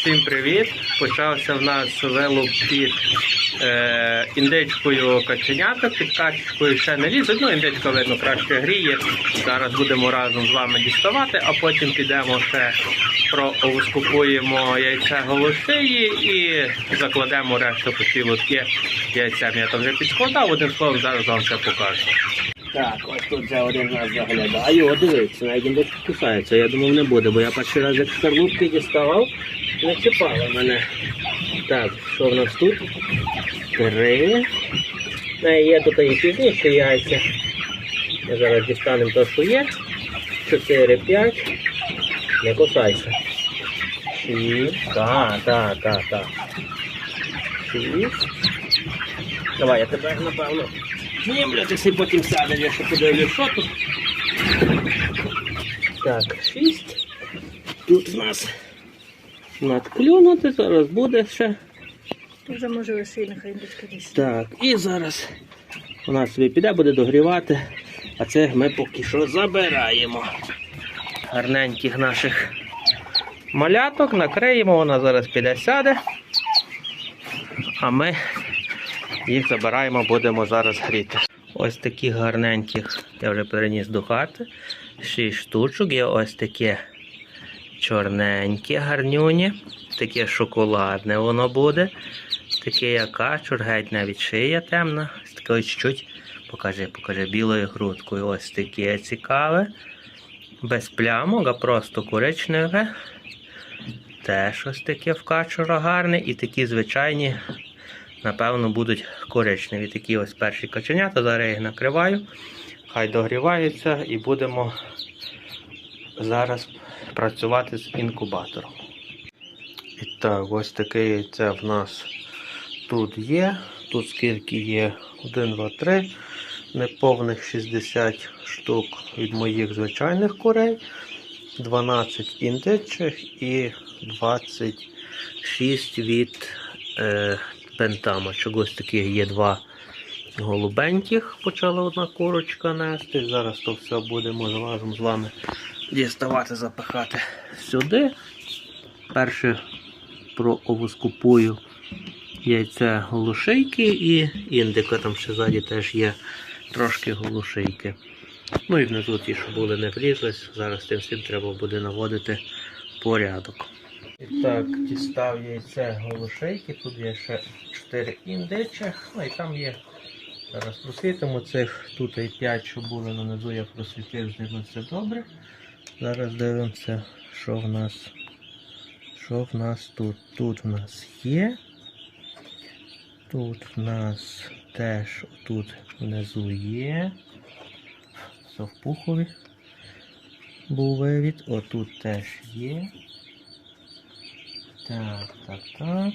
Всім привіт! Почався в нас вилуп під е, індичкою каченята, під качечкою ще не лізуть. Ну, індичка, видно, краще гріє. Зараз будемо разом з вами діставати, а потім підемо ще проскупуємо яйце голошиї і закладемо решту по ці лотки яйцем. Я там вже підскладав, одним словом, зараз вам все покажу. Так, ось тут вже один раз заглядаю. О, дивіться, навіть індичка кусається. Я думав не буде, бо я перший раз як шкарлупки діставав, не чіпала мене. Так, що в нас тут? Три. Е, Є тут і пізніше яйця. Ми зараз дістанемо те, що є. Чотири, п'ять. Не кусайся. Шість. Так, так, так, так. Шість. Давай, я тебе напевно. Знімлю, ти си потім сядеш, я ще подивлюсь, що тут. Так, шість. Тут в нас надклюнути, зараз буде ще. Вже може лише нехай десь. Так, і зараз вона собі піде, буде догрівати. А це ми поки що забираємо. Гарненьких наших маляток, накриємо, вона зараз піде сяде. А ми їх забираємо, будемо зараз гріти. Ось таких гарненьких я вже переніс до хати. Шість штучок. Є ось таке чорненьке, гарнюні. Таке шоколадне воно буде. Таке як качур, геть навіть шия темна. З такою чуть-чуть, покажи, покажи, білою грудкою. Ось таке цікаве. Без плямок, а просто коричневе. Теж ось таке в качура гарне. І такі звичайні, напевно, будуть коричневі. Такі ось перші каченята. Зараз я їх накриваю. Хай догріваються і будемо зараз працювати з інкубатором. І так, ось таке яйце в нас тут є. Тут скільки є 1, 2, 3, неповних 60 штук від моїх звичайних курей, 12 індичих і 26 від е, пентамочок. Ось таких є два голубеньких. Почала одна курочка нести. Зараз то все будемо разом з вами діставати, запихати сюди. Перше проовускупую яйця голушейки і індика. Там ще ззаді теж є трошки голушейки. Ну і внизу ті, що були, не влізлись. Зараз тим всім треба буде наводити порядок. І так, дістав яйце голушейки. Тут є ще 4 індичих. Ну і там є. Зараз просвітимо цих тут і 5, що були на низу, я просвітив, з ними все добре. Зараз дивимося, що в нас. Що в нас тут? Тут в нас є. Тут в нас теж тут внизу є. Совпухові був вивід. Отут теж є. Так, так, так.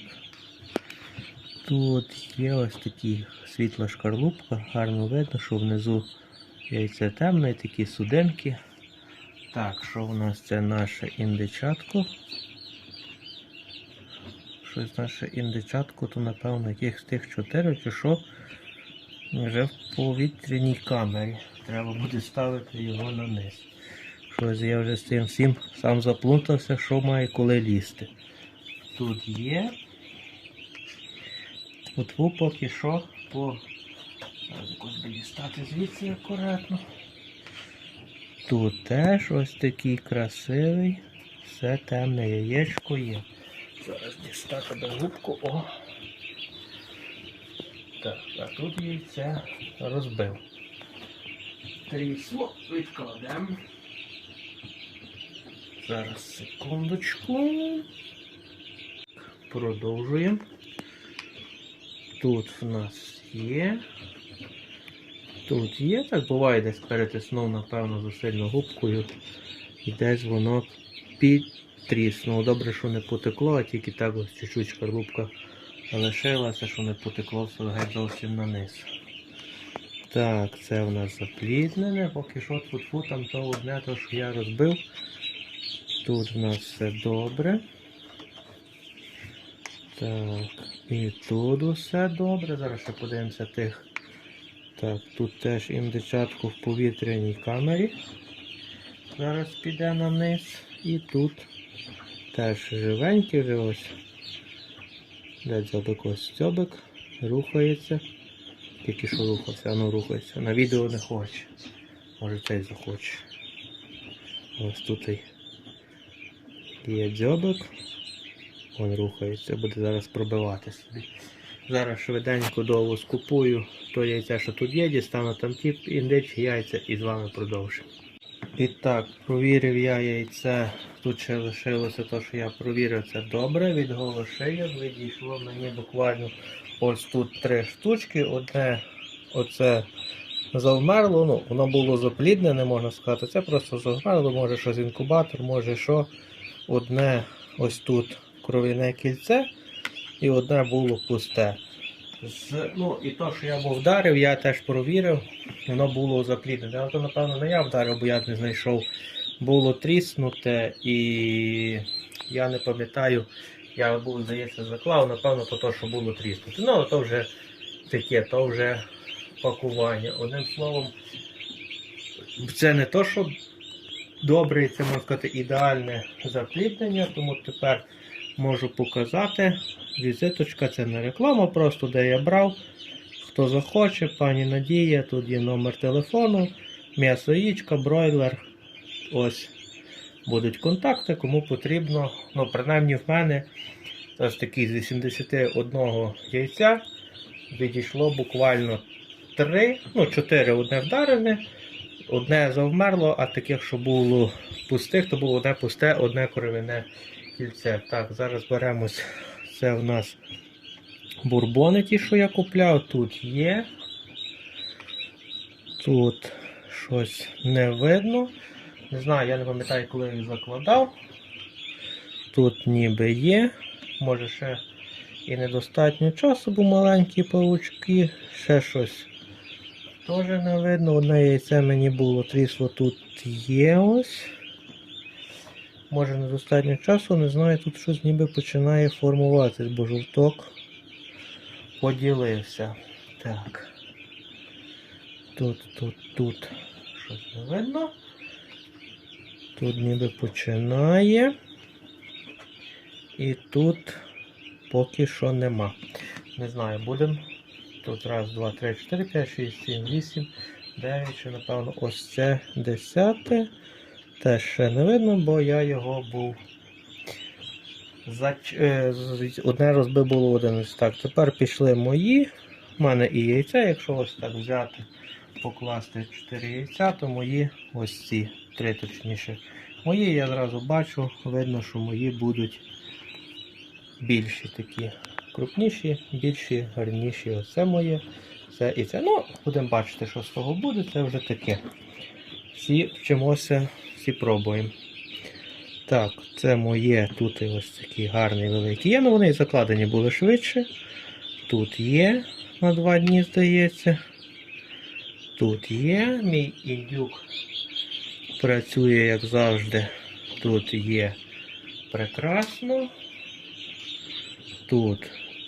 Тут є ось такі світла шкарлупка. Гарно видно, що внизу яйце темне, такі судинки. Так, що в нас це наше індичатко? Щось наше індичатко, то напевно з тих чотири чи що вже в повітряній камері. Треба буде ставити його на низ. Щось я вже з цим всім сам заплутався, що має коли лізти. Тут є. От поки що по. Якось би дістати звідси акуратно. Тут теж ось такий красивий, все темне яєчко є. Зараз дістати до губку. О. Так, а тут яйце розбив. Трісло відкладемо. Зараз секундочку. Продовжуємо. Тут в нас є. Тут є, так буває, десь перетиснув, напевно, засильно губкою. І десь воно підтріснуло. Добре, що не потекло, а тільки так ось чуть-чуть шкарлупка лишилася, що не потекло геть зовсім на низ. Так, це в нас запліднене, поки що тут там то одне, то що я розбив. Тут в нас все добре. Так, і тут усе добре. Зараз ще подивимося тих. Так, тут теж індичатку в повітряній камері. Зараз піде на низ. І тут Теж живенький вже ось. Де дзьобик ось дзьобик. Рухається. Тільки що рухався, ну рухається. На відео не хоче. Може цей захоче. Ось тут є дзьобик. Він рухається, буде зараз пробивати собі. Зараз швиденько довго скупую то яйця, що тут є, дістану там ті індичі яйця і з вами продовжимо. І так, провірив я яйце. Тут ще лишилося те, що я провірив це добре. Від голошия відійшло мені буквально ось тут три штучки. Одне оце завмерло, ну, воно було запліднене, можна сказати. Це просто завмерло, може щось інкубатор, може що. Одне ось тут кров'яне кільце і одне було пусте. З, ну і то, що я був вдарив, я теж провірив, воно було запліднене. Але то, напевно, не я вдарив, бо я не знайшов. Було тріснуте і я не пам'ятаю, я був, здається, заклав, напевно, то, то що було тріснуте. Ну, то вже таке, то вже пакування. Одним словом, це не то, що добре, це можна сказати ідеальне запліднення, тому тепер можу показати. Візиточка це не реклама, просто де я брав. Хто захоче, пані Надія, тут є номер телефону, м'ясо яєчка, бройлер. Ось будуть контакти, кому потрібно. Ну, принаймні в мене ось такий з 81 яйця відійшло буквально 3, ну 4 одне вдарене, одне завмерло, а таких, що було пустих, то було одне пусте, одне кровяне кільце. Так, зараз беремось. Це в нас бурбони ті, що я купляв. Тут є. Тут щось не видно. Не знаю, я не пам'ятаю, коли їх закладав. Тут ніби є. Може ще і недостатньо часу, бо маленькі паучки. Ще щось теж не видно. Одне яйце мені було трісло тут є ось. Може недостатньо часу, не знаю, тут щось ніби починає формуватись, бо жовток поділився. Так. Тут, тут, тут щось не видно. Тут ніби починає. І тут поки що нема. Не знаю, будемо. Тут раз, два, три, чотири, п'ять, шість, сім, вісім, дев'ять, чи напевно ось це десяте. Теж ще не видно, бо я його був. Зач... е, Одне розбив було 11. Так, тепер пішли мої. У мене і яйця, якщо ось так взяти, покласти 4 яйця, то мої ось ці, три точніше. Мої я зразу бачу, видно, що мої будуть більші такі. Крупніші, більші, гарніші. Оце моє. Це і це. Ну, будемо бачити, що з того буде, це вже таке. Всі вчимося, всі пробуємо. Так, це моє. Тут ось такі гарні великі є. Ну вони закладені були швидше. Тут є на два дні, здається. Тут є. Мій індюк працює, як завжди. Тут є прекрасно. Тут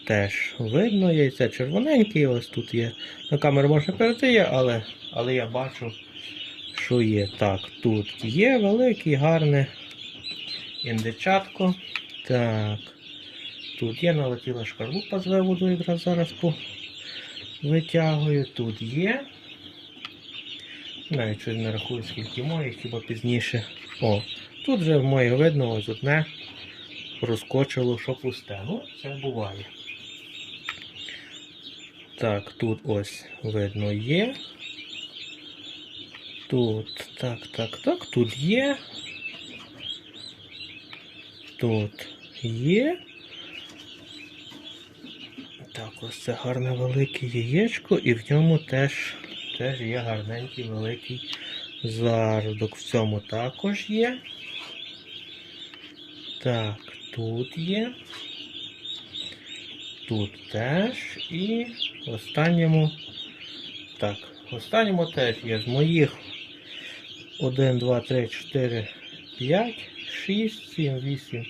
теж видно яйця червоненькі, ось тут є. На камеру можна перейти, але, але я бачу, що є. Так, тут є великий, гарне індичатко. Так. Тут є, налетіла шкарлупа з виводу, якраз зараз витягую. Тут є. Навіть щось не рахую, скільки моїх, хіба пізніше. О, тут вже в моїх видно ось одне проскочило, що пусте. Ну, це буває. Так, тут ось видно є. Тут, так, так, так, тут є. Тут є. Так, ось це гарне велике яєчко, і в ньому теж, теж є гарненький великий зародок. В цьому також є. Так, тут є. Тут теж. І в останньому. Так, в останньому теж є з моїх 1, 2, 3, 4, 5, 6, 7, 8,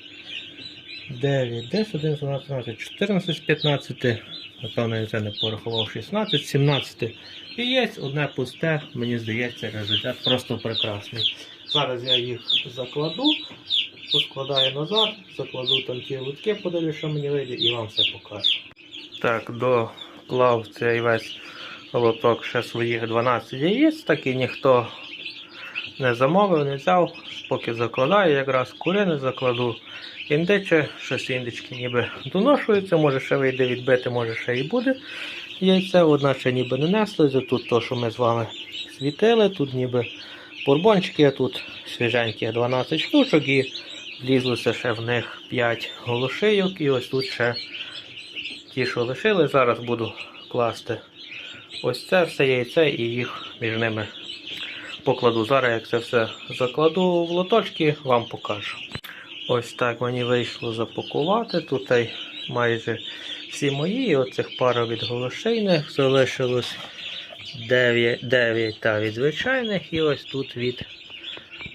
9, 10, 11, 12, 13, 14 з 15. Напевно, я це не порахував 16, 17 яєць, одне пусте, мені здається, результат просто прекрасний. Зараз я їх закладу поскладаю назад, закладу там ті лутки, подивлюсь, що мені вийде, і вам все покажу. Так, доклав цей весь лоток ще своїх 12 яєць, так і ніхто не замовив, не взяв. Поки закладаю, якраз курини закладу. Індиче, щось індички ніби доношуються, може ще вийде відбити, може ще і буде яйце. Одна ще ніби не неслося. Тут то, що ми з вами світили, тут ніби бурбончики, а тут свіженькі 12 штучок і влізлося ще в них 5 голошийок. І ось тут ще ті, що лишили. Зараз буду класти ось це все яйце і їх між ними покладу. Зараз як це все закладу в лоточки, вам покажу. Ось так мені вийшло запакувати. Тут майже всі мої. Оцих пара від голошейних залишилось 9, 9 та від звичайних, і ось тут від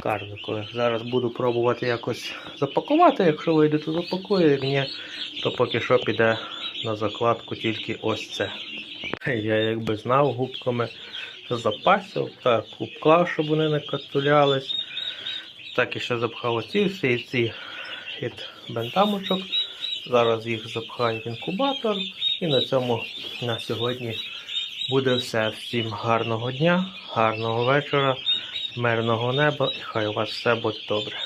карликових. Зараз буду пробувати якось запакувати. Якщо вийде, то запакую, як ні, то поки що піде на закладку тільки ось це. Я якби знав губками запасів, так, обклав, щоб вони не катулялись. Так і ще запхав оці всі ці від бентамочок. Зараз їх запхаю в інкубатор. І на цьому на сьогодні буде все. Всім гарного дня, гарного вечора, мирного неба і хай у вас все буде добре.